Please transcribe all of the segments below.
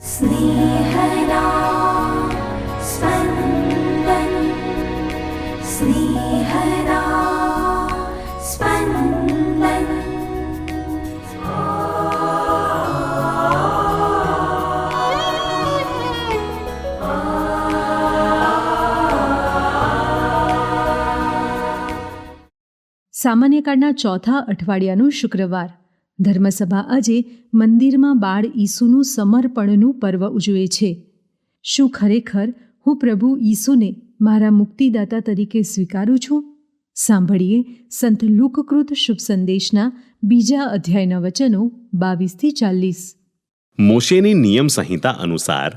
स्नेहदा स्पन्दन् स्नेहदा स्पन्दन् સામાન્ય કાળના ચોથા અઠવાડિયાનું શુક્રવાર ધર્મસભા આજે મંદિરમાં બાળ ઈસુનું સમર્પણનું પર્વ ઉજવે છે. શું ખરેખર હું પ્રભુ ઈસુને મારા મુક્તિદાતા તરીકે સ્વીકારું છું? સાંભળીએ સંત લુકકૃત શુભ સંદેશના બીજા અધ્યાયના વચનો બાવીસથી ચાલીસ. મોશેની નિયમ સંહિતા અનુસાર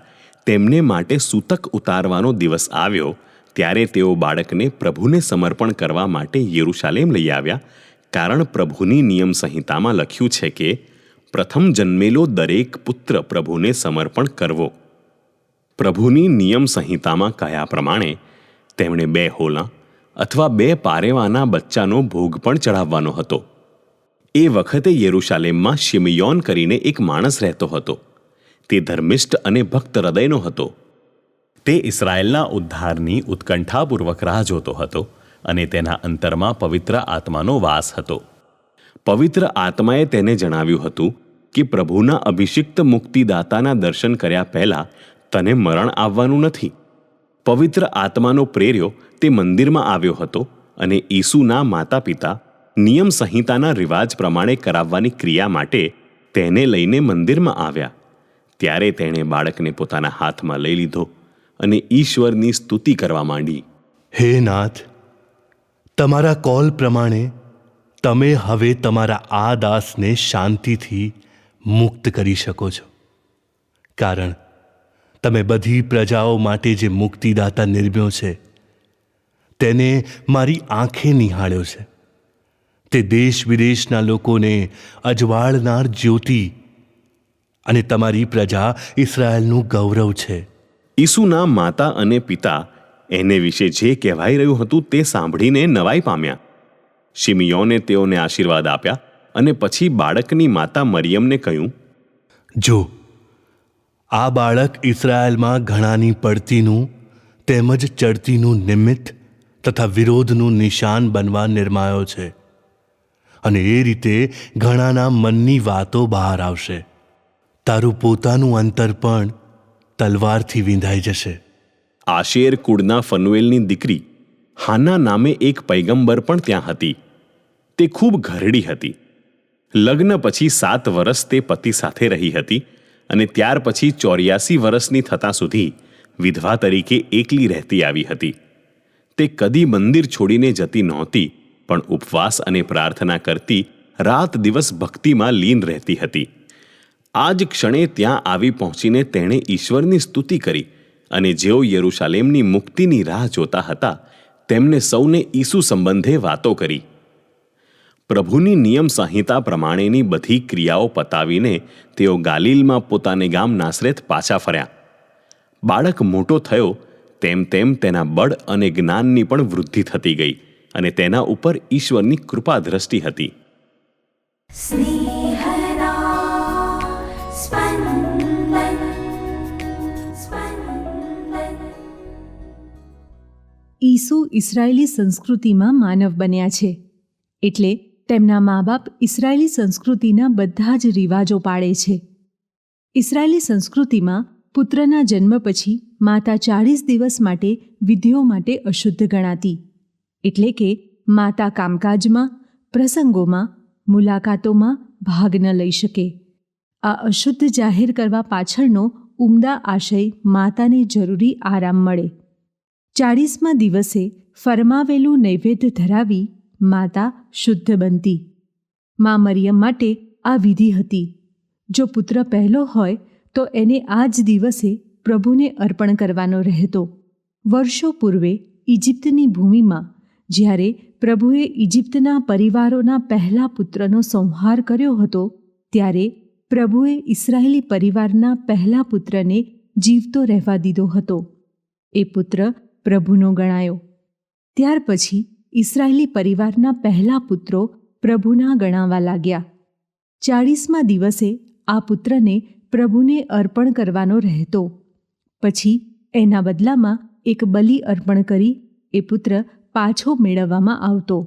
તેમને માટે સૂતક ઉતારવાનો દિવસ આવ્યો, ત્યારે તેઓ બાળકને પ્રભુને સમર્પણ કરવા માટે યરૂશાલેમ લઈ આવ્યા કારણ પ્રભુની નિયમ સંહિતામાં લખ્યું છે કે, પ્રથમ જન્મેલો દરેક પુત્ર પ્રભુને સમર્પણ કરવો. પ્રભુની નિયમ સંહિતામાં કહ્યા પ્રમાણે તેમણે બે હોલા અથવા બે પારેવાના બચ્ચાનો ભોગ પણ ચઢાવવાનો હતો. એ વખતે યેરુશાલેમમાં શિમયોન કરીને એક માણસ રહેતો હતો. તે ધર્મિષ્ઠ અને ભક્ત હૃદયનો હતો. તે ઇસરાયેલના ઉદ્ધારની ઉત્કંઠાપૂર્વક રાહ જોતો હતો. અને તેના અંતરમાં પવિત્ર આત્માનો વાસ હતો. પવિત્ર આત્માએ તેને જણાવ્યું હતું કે પ્રભુના અભિષિક્ત મુક્તિદાતાના દર્શન કર્યા પહેલા તને મરણ આવવાનું નથી. પવિત્ર આત્માનો પ્રેર્યો તે મંદિરમાં આવ્યો હતો અને ઈસુના માતા પિતા નિયમ સંહિતાના રિવાજ પ્રમાણે કરાવવાની ક્રિયા માટે તેને લઈને મંદિરમાં આવ્યા. ત્યારે તેણે બાળકને પોતાના હાથમાં લઈ લીધો અને ઈશ્વરની સ્તુતિ કરવા માંડી. હે નાથ તમારા કોલ પ્રમાણે તમે હવે તમારા આ દાસને શાંતિથી મુક્ત કરી શકો છો. કારણ તમે બધી પ્રજાઓ માટે જે મુક્તિદાતા નિર્મ્યો છે, તેને મારી આંખે નિહાળ્યો છે. તે દેશ વિદેશના લોકોને અજવાળનાર જ્યોતિ અને તમારી પ્રજા ઇસરાયલનું ગૌરવ છે. ઈસુના માતા અને પિતા એને વિશે જે કહેવાઈ રહ્યું હતું તે સાંભળીને નવાઈ પામ્યા. શિમિયોને તેઓને આશીર્વાદ આપ્યા અને પછી બાળકની માતા મરિયમને કહ્યું, જો, આ બાળક ઇસરાયલમાં ઘણાની પડતીનું તેમજ ચડતીનું નિમિત્ત તથા વિરોધનું નિશાન બનવા નિર્માયો છે અને એ રીતે ઘણાના મનની વાતો બહાર આવશે. તારું પોતાનું અંતર પણ તલવારથી વિંધાઈ જશે. આશેર કુળના ફનુએલની દીકરી હાના નામે એક પૈગંબર પણ ત્યાં હતી. તે ખૂબ ઘરડી હતી. લગ્ન પછી સાત વર્ષ તે પતિ સાથે રહી હતી અને ત્યાર પછી ચોર્યાસી વર્ષની થતાં સુધી વિધવા તરીકે એકલી રહેતી આવી હતી. તે કદી મંદિર છોડીને જતી નહોતી, પણ ઉપવાસ અને પ્રાર્થના કરતી રાત દિવસ ભક્તિમાં લીન રહેતી હતી. આ જ ક્ષણે ત્યાં આવી પહોંચીને તેણે ઈશ્વરની સ્તુતિ કરી અને જેઓ યરૂશાલેમની મુક્તિની રાહ જોતા હતા, તેમને સૌને ઈસુ સંબંધે વાતો કરી. પ્રભુની નિયમ સંહિતા પ્રમાણેની બધી ક્રિયાઓ પતાવીને તેઓ ગાલિલમાં પોતાને ગામ નાસરેત પાછા ફર્યા. બાળક મોટો થયો, તેમ તેમ તેના બળ અને જ્ઞાનની પણ વૃદ્ધિ થતી ગઈ અને તેના ઉપર ઈશ્વરની કૃપા દ્રષ્ટિ હતી ઈસુ ઇસરાયેલી સંસ્કૃતિમાં માનવ બન્યા છે. એટલે તેમના મા બાપ ઇસરાયેલી સંસ્કૃતિના બધા જ રિવાજો પાળે છે. ઇસરાયેલી સંસ્કૃતિમાં પુત્રના જન્મ પછી માતા ચાળીસ દિવસ માટે વિધિઓ માટે અશુદ્ધ ગણાતી. એટલે કે માતા કામકાજમાં, પ્રસંગોમાં, મુલાકાતોમાં ભાગ ન લઈ શકે. આ અશુદ્ધ જાહેર કરવા પાછળનો ઉમદા આશય માતાને જરૂરી આરામ મળે. ચાળીસમા દિવસે ફરમાવેલું નૈવેદ્ય ધરાવી માતા શુદ્ધ બનતી. મા મરિયમ માટે આ વિધિ હતી. જો પુત્ર પહેલો હોય, તો એને આ જ દિવસે પ્રભુને અર્પણ કરવાનો રહેતો. વર્ષો પૂર્વે ઇજિપ્તની ભૂમિમાં, જ્યારે પ્રભુએ ઇજિપ્તના પરિવારોના પહેલા પુત્રનો સંહાર કર્યો હતો, ત્યારે પ્રભુએ ઇસરાયેલી પરિવારના પહેલા પુત્રને જીવતો રહેવા દીધો હતો. એ પુત્ર પ્રભુનો ગણાયો. ત્યાર પછી ઇસરાયેલી પરિવારના પહેલા પુત્રો પ્રભુના ગણાવા લાગ્યા. ચાળીસમા દિવસે આ પુત્રને પ્રભુને અર્પણ કરવાનો રહેતો. પછી એના બદલામાં એક બલિ અર્પણ કરી એ પુત્ર પાછો મેળવવામાં આવતો.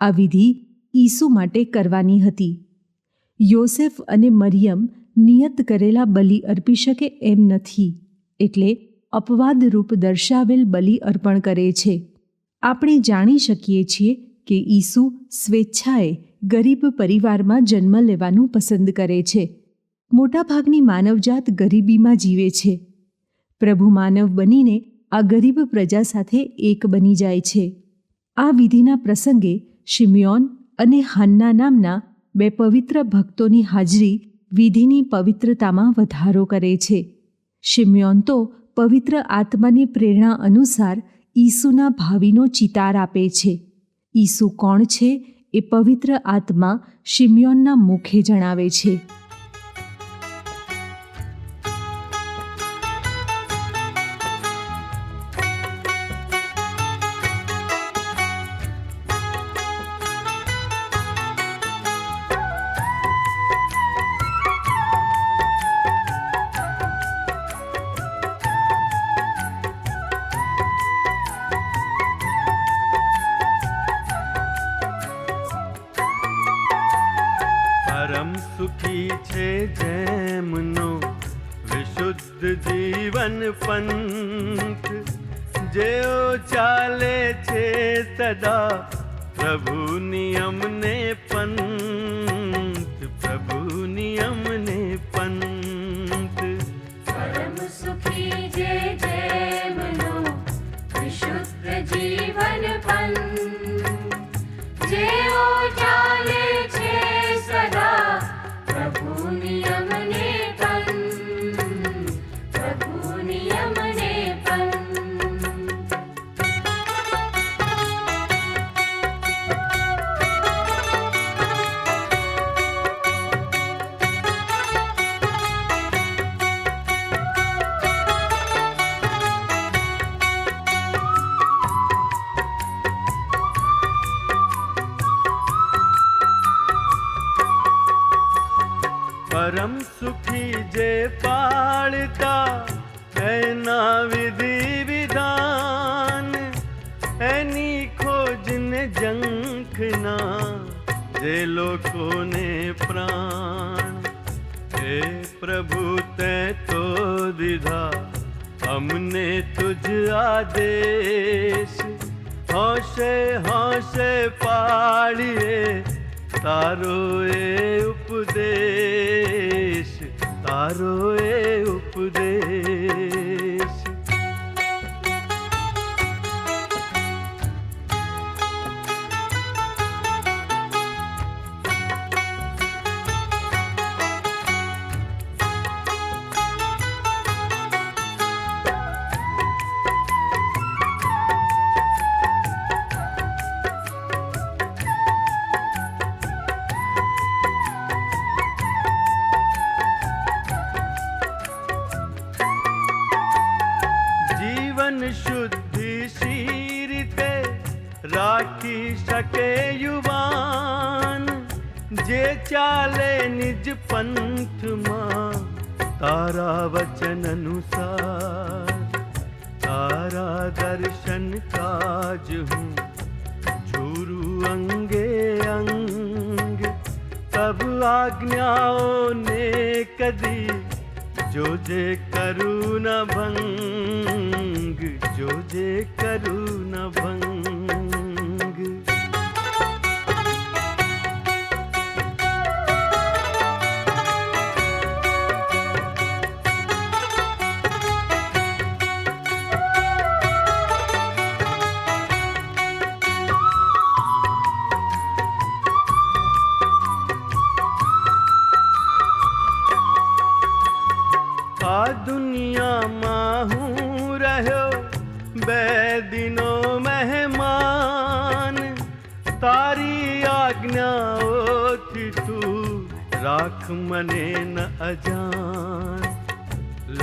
આ વિધિ ઈસુ માટે કરવાની હતી. યોસેફ અને મરિયમ નિયત કરેલા બલિ અર્પી શકે એમ નથી, એટલે અપવાદરૂપ દર્શાવેલ બલિ અર્પણ કરે છે. આપણે જાણી શકીએ છીએ કે ઈસુ સ્વેચ્છાએ ગરીબ પરિવારમાં જન્મ લેવાનું પસંદ કરે છે. મોટાભાગની માનવજાત ગરીબીમાં જીવે છે. પ્રભુ માનવ બનીને આ ગરીબ પ્રજા સાથે એક બની જાય છે. આ વિધિના પ્રસંગે શિમિયોન અને હાન્ના નામના બે પવિત્ર ભક્તોની હાજરી વિધિની પવિત્રતામાં વધારો કરે છે. શિમ્યોન તો પવિત્ર આત્માની પ્રેરણા અનુસાર ઈસુના ભાવિનો ચિતાર આપે છે. ઈસુ કોણ છે એ પવિત્ર આત્મા શિમ્યોનના મુખે જણાવે છે. સુખી છે જેમનો વિશુદ્ધ જીવન પંથ જેઓ ચાલે છે સદા પ્રભુ નિયમને પંથ પ્રભુ નિયમને પરમ સુખી જે પાળતા, એના વિધિ વિધાન. એની ખોજને જંખના જે લોકોને પ્રાણ. હે પ્રભુ, તે તો દીધા અમને તુજ આદેશ. હોશે હોશે પાડીએ તારો એ ઉપદેશ તારો એ ઉપદેશ चाले निज पंथ मा तारा वचन अनुसार। तारा दर्शन काज हूँ झूरू अंगे अंग। तब आज्ञाओं ने कदी जो जे करू न भंग जो जे करू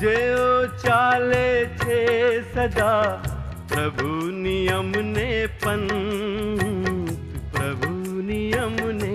જેઓ ચાલે છે સદા પ્રભુ નિયમને પંથ પ્રભુ નિયમને